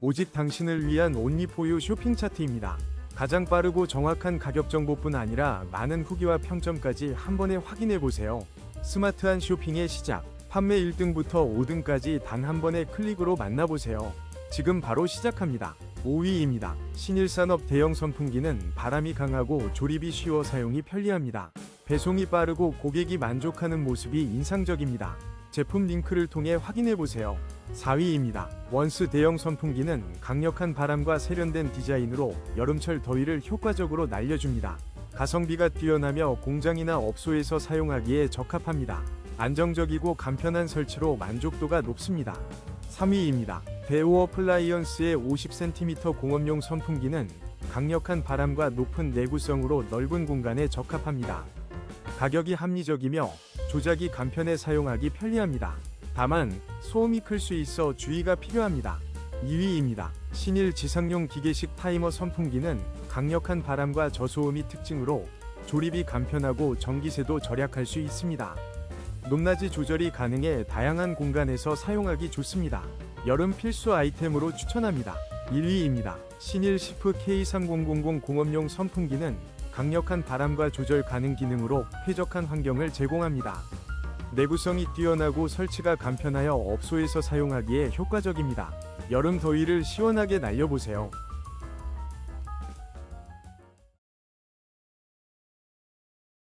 오직 당신을 위한 온리포유 쇼핑 차트입니다. 가장 빠르고 정확한 가격 정보뿐 아니라 많은 후기와 평점까지 한 번에 확인해 보세요. 스마트한 쇼핑의 시작. 판매 1등부터 5등까지 단 한 번의 클릭으로 만나보세요. 지금 바로 시작합니다. 5위입니다. 신일산업 대형 선풍기는 바람이 강하고 조립이 쉬워 사용이 편리합니다. 배송이 빠르고 고객이 만족하는 모습이 인상적입니다. 제품 링크를 통해 확인해 보세요. 4위입니다. 원스 대형 선풍기는 강력한 바람과 세련된 디자인으로 여름철 더위를 효과적으로 날려줍니다. 가성비가 뛰어나며 공장이나 업소에서 사용하기에 적합합니다. 안정적이고 간편한 설치로 만족도가 높습니다. 3위입니다. 베오어 플라이언스의 50cm 공업용 선풍기는 강력한 바람과 높은 내구성으로 넓은 공간에 적합합니다. 가격이 합리적이며 조작이 간편해 사용하기 편리합니다. 다만 소음이 클 수 있어 주의가 필요합니다. 2위입니다. 신일 지상용 기계식 타이머 선풍기는 강력한 바람과 저소음이 특징으로 조립이 간편하고 전기세도 절약할 수 있습니다. 높낮이 조절이 가능해 다양한 공간에서 사용하기 좋습니다. 여름 필수 아이템으로 추천합니다. 1위입니다. 신일 시프 K3000 공업용 선풍기는 강력한 바람과 조절 가능 기능으로 쾌적한 환경을 제공합니다. 내구성이 뛰어나고 설치가 간편하여 업소에서 사용하기에 효과적입니다. 여름 더위를 시원하게 날려보세요.